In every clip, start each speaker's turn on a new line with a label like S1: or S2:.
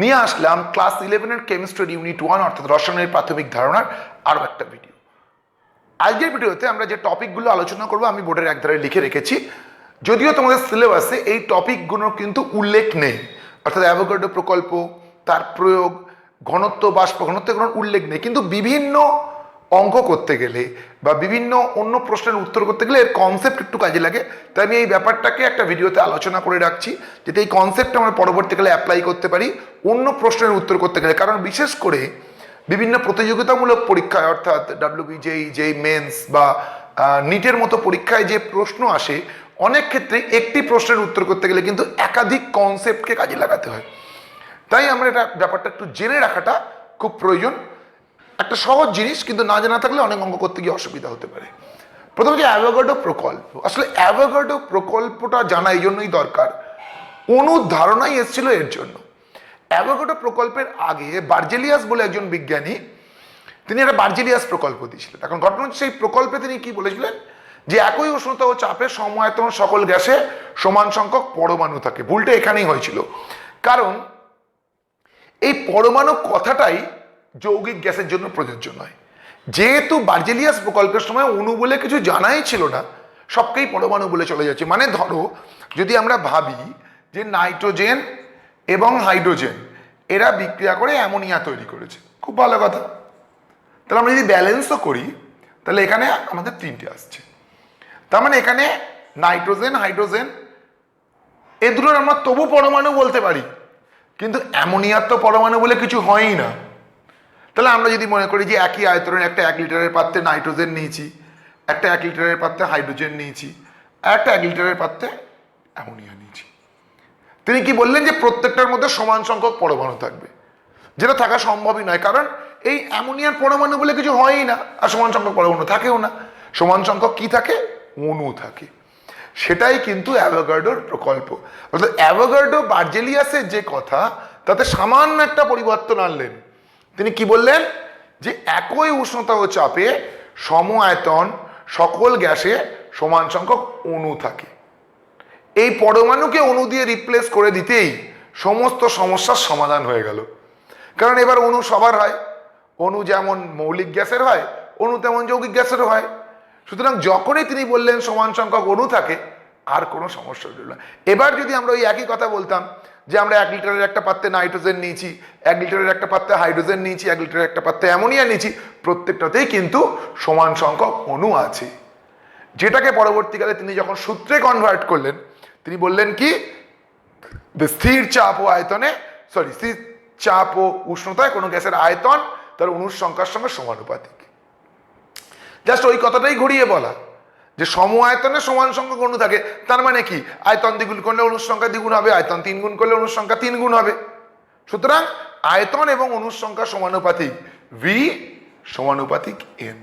S1: নিয়ে আসলাম ক্লাস ইলেভেনের কেমিস্ট্রি ইউনিট ওয়ান অর্থাৎ রসায়নের প্রাথমিক ধারণার আরও একটা ভিডিও আজকের ভিডিওতে আমরা যে টপিকগুলো আলোচনা করব, আমি বোর্ডের একধারে লিখে রেখেছি। যদিও তোমাদের সিলেবাসে এই টপিকগুলোর কিন্তু উল্লেখ নেই, অর্থাৎ অ্যাভোকেডো প্রকল্প, তার প্রয়োগ, ঘনত্ব, বাষ্প, ঘনত্ব কোনো উল্লেখ নেই, কিন্তু বিভিন্ন অঙ্ক করতে গেলে বা বিভিন্ন অন্য প্রশ্নের উত্তর করতে গেলে এর কনসেপ্ট একটু কাজে লাগে। তাই আমি এই ব্যাপারটাকে একটা ভিডিওতে আলোচনা করে রাখছি, যাতে এই কনসেপ্ট আমরা পরবর্তীকালে অ্যাপ্লাই করতে পারি, অন্য প্রশ্নের উত্তর করতে গেলে। কারণ বিশেষ করে বিভিন্ন প্রতিযোগিতামূলক পরীক্ষায়, অর্থাৎ ডাব্লিউবিজেই যেই মেন্স বা নিটের মতো পরীক্ষায় যে প্রশ্ন আসে, অনেক ক্ষেত্রে একটি প্রশ্নের উত্তর করতে গেলে কিন্তু একাধিক কনসেপ্টকে কাজে লাগাতে হয়। তাই আমরা এটা ব্যাপারটা একটু জেনে রাখাটা খুব প্রয়োজন। একটা সহজ জিনিস, কিন্তু না জানা থাকলে অনেক অঙ্ক করতে গিয়ে অসুবিধা হতে পারে। প্রথমে যে অ্যাভোগাডো প্রকল্প। আসলে অ্যাভোগাডো প্রকল্পটা জানা এই জন্যই দরকার। অনুধারণাই এসেছিল এর জন্য। অ্যাভোগাডো প্রকল্পের আগে বার্জেলিয়াস বলে একজন বিজ্ঞানী, তিনি একটা বার্জেলিয়াস প্রকল্প দিয়েছিলেন। এখন ঘটনা হচ্ছে সেই প্রকল্পে তিনি কি বলেছিলেন? যে একই উষ্ণতা ও চাপে সময়তন সকল গ্যাসে সমান সংখ্যক পরমাণু থাকে। ভুলটা এখানেই হয়েছিল। কারণ এই পরমাণু কথাটাই যৌগিক গ্যাসের জন্য প্রযোজ্য নয়। যেহেতু বার্জেলিয়াস প্রকল্পের সময় অণু বলে কিছু জানাই ছিল না, সবকেই পরমাণু বলে চলে যাচ্ছে। মানে ধরো, যদি আমরা ভাবি যে নাইট্রোজেন এবং হাইড্রোজেন, এরা বিক্রিয়া করে অ্যামোনিয়া তৈরি করেছে। খুব ভালো কথা। তাহলে আমরা যদি ব্যালেন্সও করি, তাহলে এখানে আমাদের তিনটে আসছে। তার মানে এখানে নাইট্রোজেন, হাইড্রোজেন, এ দুটোর আমরা তবু পরমাণু বলতে পারি। কিন্তু অ্যামোনিয়ার তো পরমাণু বলে কিছু হয়ই না। তাহলে আমরা যদি মনে করি যে একই আয়তনের একটা এক লিটারের পাত্রে নাইট্রোজেন নিয়েছি, একটা এক লিটারের পাত্রে হাইড্রোজেন নিয়েছি, একটা এক লিটারের পাত্রে অ্যামোনিয়া নিয়েছি। তিনি কি বললেন যে প্রত্যেকটার মধ্যে সমান সংখ্যক পরমাণু থাকবে? যেটা থাকা সম্ভবই নয়, কারণ এই অ্যামোনিয়ার পরমাণু বলে কিছু হয়ই না, আর সমান সংখ্যক পরমাণু থাকেও না। সমান সংখ্যক কি থাকে? অণু থাকে। সেটাই কিন্তু অ্যাভোগার্ডোর প্রকল্প। অর্থাৎ অ্যাভোগার্ডো বার্জেলিয়াসের যে কথা, তাতে সামান্য একটা পরিবর্তন আনলেন। তিনি কি বললেন? যে একই উষ্ণতা ও চাপে সম আয়তন সকল গ্যাসে সমান সংখ্যক অণু থাকে। এই পরমাণুকে অণু দিয়ে রিপ্লেস করে দিতেই সমস্ত সমস্যার সমাধান হয়ে গেল। কারণ এবার অণু সবার হয়। অণু যেমন মৌলিক গ্যাসের হয়, অণু তেমন যৌগিক গ্যাসেরও হয়। সুতরাং যখনই তিনি বললেন সমান সংখ্যক অণু থাকে আর কোনো সমস্যা রইল না। এবার যদি আমরা ওই একই কথা বলতাম যে আমরা এক লিটারের একটা পাত্রে নাইট্রোজেন নিয়েছি, এক লিটারের একটা পাত্রে হাইড্রোজেন নিয়েছি, এক লিটারের একটা পাত্রে অ্যামোনিয়া নিয়েছি, প্রত্যেকটাতেই কিন্তু সমান সংখ্যক অণু আছে। যেটাকে পরবর্তীকালে তিনি যখন সূত্রে কনভার্ট করলেন, তিনি বললেন কি? স্থির চাপ ও আয়তনে সরি স্থির চাপ ও উষ্ণতায় কোনো গ্যাসের আয়তন তার অণুর সংখ্যার সঙ্গে সমানুপাতিক। জাস্ট ওই কথাটাই ঘুরিয়ে বলা। যে সম আয়তনে সমান সংখ্যক অণু থাকে, তার মানে কি? আয়তন দ্বিগুণ করলে অণুর সংখ্যা দ্বিগুণ হবে, আয়তন তিন গুণ করলে অণুর সংখ্যা তিন গুণ হবে। সুতরাং আয়তন এবং অণুর সংখ্যা সমানুপাতিক ভি সমানুপাতিক এন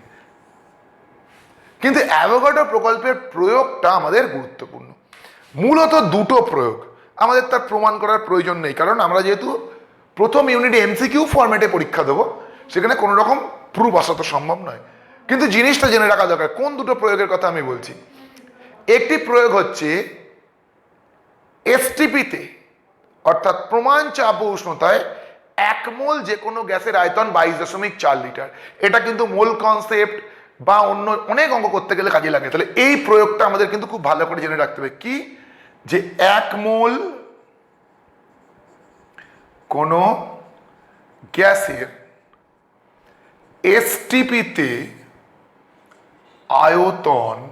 S1: কিন্তু অ্যাভোগাডো প্রকল্পের প্রয়োগটা আমাদের গুরুত্বপূর্ণ। মূলত দুটো প্রয়োগ। আমাদের তার প্রমাণ করার প্রয়োজন নেই, কারণ আমরা যেহেতু প্রথম ইউনিটে এমসিকিউ ফরম্যাটে পরীক্ষা দেবো, সেখানে কোনো রকম প্রুফ আসা তো সম্ভব নয়। কিন্তু জিনিসটা জেনে রাখা দরকার, কোন দুটো প্রয়োগের কথা আমি বলছি? একটি প্রয়োগ হচ্ছে এসটিপিতে অর্থাৎ প্রমাণ চাপ উষ্ণতায় এক মোল যে কোনো গ্যাসের আয়তন বাইশ দশমিক চার লিটার। এটা কিন্তু মোল কনসেপ্ট বা অন্য অনেক অঙ্ক করতে গেলে কাজে লাগে। তাহলে এই প্রয়োগটা আমাদের কিন্তু খুব ভালো করে জেনে রাখতে হবে। কি? যে এক মোল কোনো গ্যাসের এসটিপিতে আয়তন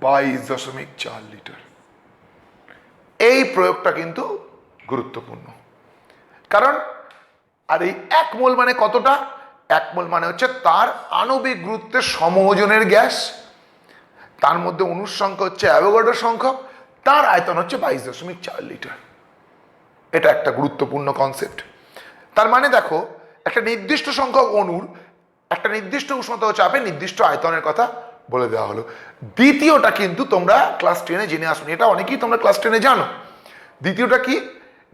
S1: বাইশ দশমিক চার লিটার। এই প্রয়োগটা কিন্তু গুরুত্বপূর্ণ। কারণ, আর এই এক মোল মানে কতটা? এক মোল মানে হচ্ছে তার আণবিক গুরুত্বের সমওজনের গ্যাস। তার মধ্যে অনুর সংখ্যা হচ্ছে অ্যাভোগাডোর সংখ্যক তার আয়তন হচ্ছে বাইশ দশমিক চার লিটার। এটা একটা গুরুত্বপূর্ণ কনসেপ্ট তার মানে দেখো, একটা নির্দিষ্ট সংখ্যক অণুর একটা নির্দিষ্ট উষ্ণতা চাপে নির্দিষ্ট আয়তনের কথা বলে দেওয়া হলো। দ্বিতীয়টা কিন্তু তোমরা ক্লাস টেনে জেনে আসুন। এটা অনেকেই তোমরা ক্লাস টেনে জানো। দ্বিতীয়টা কি?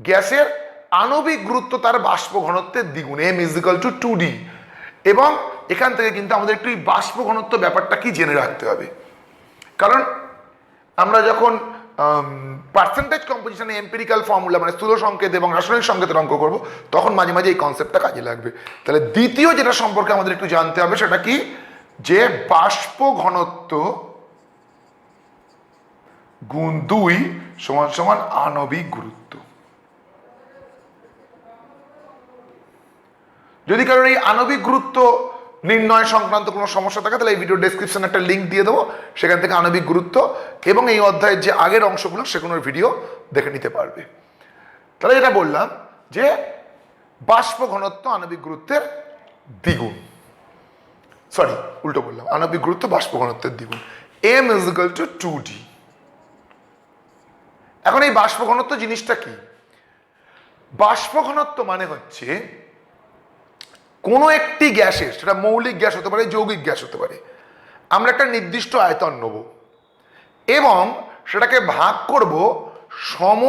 S1: গ্যাসের আণবিক গুরুত্ব তার বাষ্প ঘনত্বের দ্বিগুণ M is equal to two D এবং এখান থেকে কিন্তু আমাদের একটু বাষ্প ঘনত্ব ব্যাপারটা কি জেনে রাখতে হবে। কারণ আমরা যখন পার্সেন্টেজ কম্পোজিশনে এম্পিরিক্যাল ফর্মুলা মানে স্থূল সংকেত এবং রাসায়নিক সংকেতের অঙ্ক করব, তখন মাঝে মাঝে এই কনসেপ্টটা কাজে লাগবে। তাহলে দ্বিতীয় যেটা সম্পর্কে আমাদের একটু জানতে হবে সেটা কি? যে বাষ্প ঘনত্ব গুণ দুই সমান সমান আণবিক গুরুত্ব। যদি কারোর এই আণবিক গুরুত্ব নির্ণয় সংক্রান্ত কোনো সমস্যা থাকে, তাহলে এই ভিডিও ডেসক্রিপশনে একটা লিঙ্ক দিয়ে দেবো, সেখান থেকে আণবিক গুরুত্ব এবং এই অধ্যায়ের যে আগের অংশগুলো, সেগুলোর ভিডিও দেখে নিতে পারবে। তাহলে এটা বললাম, যে বাষ্প ঘনত্ব আণবিক গুরুত্বের দ্বিগুণ। সরি উল্টো বললাম, আণবিক গুরুত্ব বাষ্প ঘনত্বের দ্বিগুণ। M is equal to two D এখন এই বাষ্প ঘনত্ব জিনিসটা কি? বাষ্প ঘনত্ব মানে হচ্ছে কোনো একটি গ্যাসের, সেটা মৌলিক গ্যাস হতে পারে, যৌগিক গ্যাস হতে পারে, আমরা একটা নির্দিষ্ট আয়তন নেব এবং সেটাকে ভাগ করব সম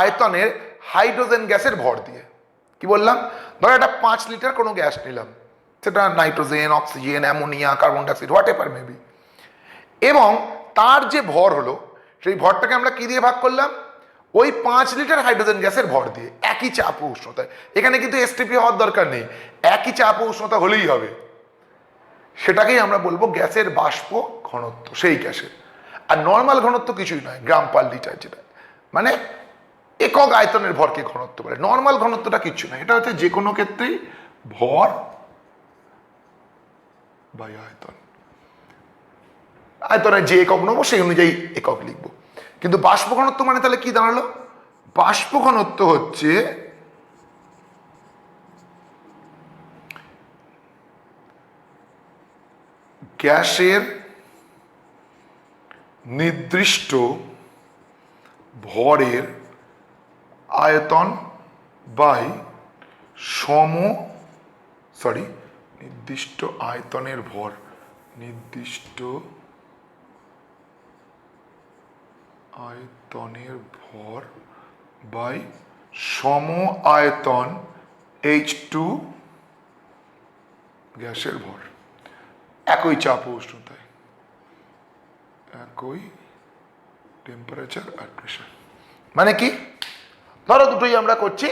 S1: আয়তনের হাইড্রোজেন গ্যাসের ভর দিয়ে। কি বললাম? ধরো একটা পাঁচ লিটার কোনো গ্যাস নিলাম, সেটা nitrogen, oxygen, ammonia, carbon dioxide whatever maybe এবং তার যে ভর হলো, সেই ভরটাকে আমরা কি দিয়ে ভাগ করলাম? ওই পাঁচ লিটার হাইড্রোজেন গ্যাসের ভর দিয়ে একই চাপ ও উষ্ণতায় এখানে কিন্তু এসটিপি হওয়ার দরকার নেই। একই চাপ উষ্ণতা হলেই হবে। সেটাকেই আমরা বলব গ্যাসের বাষ্প ঘনত্ব, সেই গ্যাসের। আর নর্মাল ঘনত্ব কিছুই নয়, গ্রাম পার লিটার যেটা। মানে একক আয়তনের ভরকে ঘনত্ব বলে। নর্মাল ঘনত্বটা কিচ্ছু নয়। এটা হচ্ছে যে কোনো ক্ষেত্রেই ভর বাই আয়তন। আয়তনের যে একক নেব সেই অনুযায়ী একক লিখব। কিন্তু বাষ্প ঘনত্ব মানে তাহলে কি দাঁড়াল? বাষ্প ঘনত্ব হচ্ছে গ্যাসের নির্দিষ্ট ভরের আয়তন বাই সম সরি নির্দিষ্ট আয়তনের ভর, নির্দিষ্ট আয়তনের ভর বাই সম আয়তন এইচ টু গ্যাসের ভর। একই চাপ ও উষ্ণতায়। একই টেম্পারেচার আর প্রেশার মানে কি? ধরো দুটোই আমরা করছি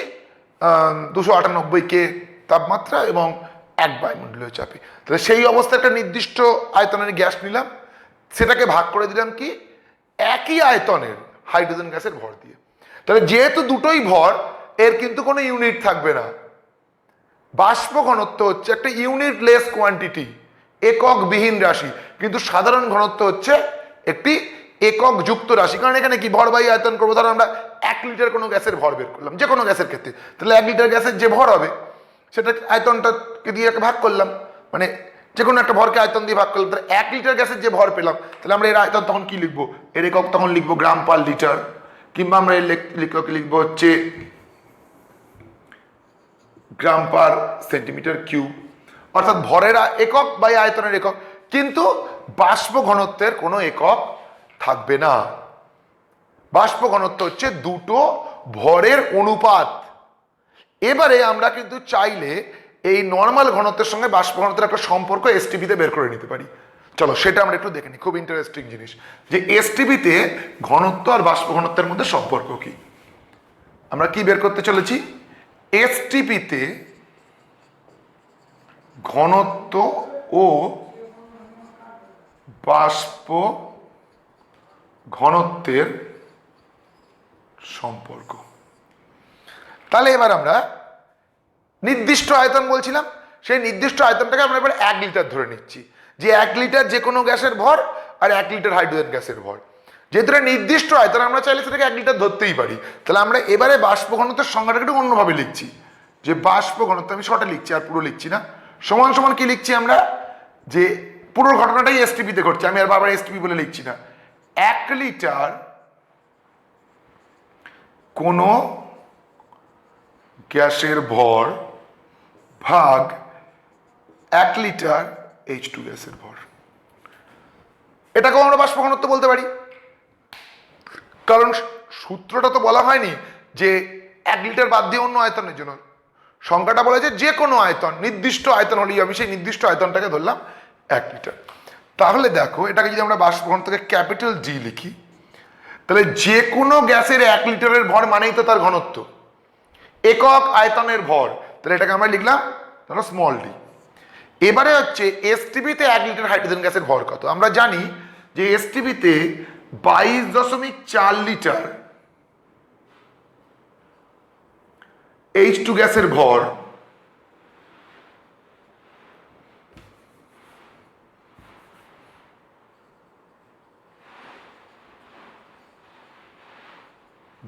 S1: দুশো আটানব্বই কে তাপমাত্রা এবং এক বায়ুমণ্ডলীয় চাপে। তাহলে সেই অবস্থায় একটা নির্দিষ্ট আয়তনের গ্যাস নিলাম। সেটাকে ভাগ করে দিলাম কি? একই আয়তনের হাইড্রোজেন গ্যাসের ভর দিয়ে। তাহলে যেহেতু দুটোই ভর, এর কিন্তু কোনো ইউনিট থাকবে না। বাষ্প ঘনত্ব হচ্ছে একটা ইউনিট লেস কোয়ান্টিটি, একক বিহীন রাশি। কিন্তু সাধারণ ঘনত্ব হচ্ছে একটি একক যুক্ত রাশি। কারণ এখানে কি ভর বাই আয়তন করব? ধরো আমরা এক লিটার কোনো গ্যাসের ভর বের করলাম, যে কোনো গ্যাসের ক্ষেত্রে। তাহলে এক লিটার গ্যাসের যে ভর হবে সেটা আয়তনটাকে দিয়ে ভাগ করলাম। মানে যে কোনো একটা ভরকে আয়তন দিয়ে ভাগ করলাম, তাহলে এক লিটার গ্যাসের যে ভর পেলাম, তাহলে আমরা এর আয়তন তখন কি লিখব? এর একক তখন লিখব গ্রাম পার লিটার, কিংবা আমরা এর লেখক লিখব হচ্ছে গ্রাম পার সেন্টিমিটার কিউব। অর্থাৎ ভরের একক বা আয়তনের একক, কিন্তু বাষ্প ঘনত্বের কোনো একক থাকবে না। বাষ্প ঘনত্ব হচ্ছে দুটো ভরের অনুপাত। এবারে আমরা কিন্তু চাইলে এই নর্মাল ঘনত্বের সঙ্গে বাষ্প ঘনত্বের একটা সম্পর্ক এসটিপিতে বের করে নিতে পারি। চলো, সেটা আমরা একটু দেখে নিই। খুব ইন্টারেস্টিং জিনিস। যে এসটিপিতে ঘনত্ব আর বাষ্প ঘনত্বের মধ্যে সম্পর্ক কি? আমরা কি বের করতে চলেছি? এসটিপিতে ঘনত্ব ও বাষ্প ঘনত্বের সম্পর্ক। তাহলে এবার আমরা নির্দিষ্ট আয়তন বলছিলাম, সেই নির্দিষ্ট আয়তনটাকে আমরা এবার এক লিটার ধরে নিচ্ছি। যে এক লিটার যে কোনো গ্যাসের ভর আর এক লিটার হাইড্রোজেন গ্যাসের ভর। যেহেতু নির্দিষ্ট আয়তন, আমরা চাইলে সেটাকে এক লিটার ধরতেই পারি। তাহলে আমরা এবারে বাষ্প ঘনত্বের সংজ্ঞাটাকে একটু অন্যভাবে লিখছি। যে বাষ্প ঘনত্ব আমি শর্টে লিখছি আর পুরো লিখছি না। সমান সমান কি লিখছি আমরা? যে পুরো ঘটনাটাই এসটিপিতে ঘটছে, আমি আর বারবার এসটিপি বলে লিখছি না। এক লিটার কোনো গ্যাসের ভর ভাগ এক লিটার এইচ টু গ্যাসের ভর। এটাকেও আমরা বাষ্প ঘনত্ব বলতে পারি। কারণ সূত্রটা তো বলা হয়নি যে এক লিটার বাদ দিয়ে অন্য আয়তনের জন্য। সংখ্যাটা বলা যে যে কোনো আয়তন, নির্দিষ্ট আয়তন হলেই আমি সেই নির্দিষ্ট আয়তনটাকে ধরলাম এক লিটার। তাহলে দেখো, এটাকে যদি আমরা বাষ্প ঘনত্বকে ক্যাপিটাল জি লিখি, তাহলে যে কোনো গ্যাসের এক লিটারের ভর মানেই তো তার ঘনত্ব। একক আয়তনের ভর তাহলে এটাকে আমরা লিখলাম ধরো স্মল ডি এবারে হচ্ছে এসটিভিতে এক লিটার হাইড্রোজেন গ্যাসের ভর কত? আমরা জানি যে এসটিভিতে বাইশ দশমিক চার লিটার এইচ টু গ্যাসের ভর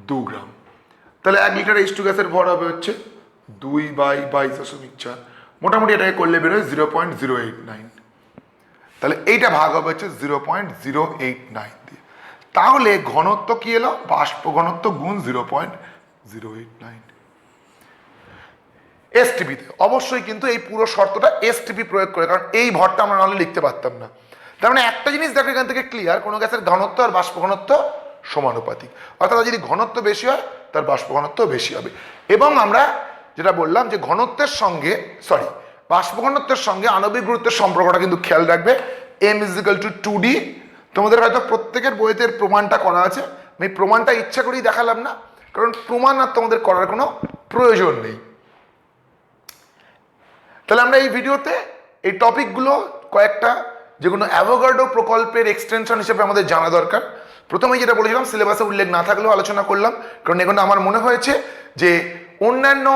S1: দু গ্রাম। তাহলে এক লিটার এইচ টু গ্যাসের ভর হবে হচ্ছে দুই বাই বাইশ দশমিক চার। মোটামুটি এটাকে করলে বেরোয় zero point zero eight nine তাহলে এইটা ভাগ হবে হচ্ছে zero point zero eight nine দিয়ে। তাহলে ঘনত্ব কি এলো? বাষ্প ঘনত্ব গুণ zero point zero eight nine এসটিপিতে অবশ্যই কিন্তু এই পুরো শর্তটা এসটিপি প্রয়োগ করে, কারণ এই ভরটা আমরা নাহলে লিখতে পারতাম না। তার মানে একটা জিনিস দেখো এখান থেকে ক্লিয়ার কোনো গ্যাসের ঘনত্ব আর বাষ্প ঘনত্ব সমানুপাতিক। অর্থাৎ যদি ঘনত্ব বেশি হয়, তার বাষ্প ঘনত্ব বেশি হবে। এবং আমরা যেটা বললাম যে ঘনত্বের সঙ্গে সরি বাষ্প ঘনত্বের সঙ্গে আণবিক গুরুত্বের সম্পর্কটা কিন্তু খেয়াল রাখবে। M is equal to two D তোমাদের হয়তো প্রত্যেকের বইতে প্রমাণটা করা আছে। আমি প্রমাণটা ইচ্ছা করেই দেখালাম না, কারণ প্রমাণ আর তোমাদের করার কোনো প্রয়োজন নেই। তাহলে আমরা এই ভিডিওতে এই টপিকগুলো, কয়েকটা যেগুলো অ্যাভোগার্ডো প্রকল্পের এক্সটেনশন হিসেবে আমাদের জানা দরকার। প্রথমেই যেটা বলেছিলাম সিলেবাসে উল্লেখ না থাকলেও আলোচনা করলাম, কারণ এখানে আমার মনে হয়েছে যে অন্যান্য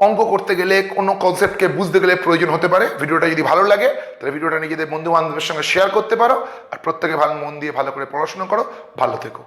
S1: অঙ্ক করতে গেলে কোনো কনসেপ্টকে বুঝতে গেলে প্রয়োজন হতে পারে। ভিডিওটা যদি ভালো লাগে, তাহলে ভিডিওটা নিজেদের বন্ধু বান্ধবের সঙ্গে শেয়ার করতে পারো। আর প্রত্যেকে ভালো মন দিয়ে ভালো করে পড়াশোনা করো। ভালো থেকো।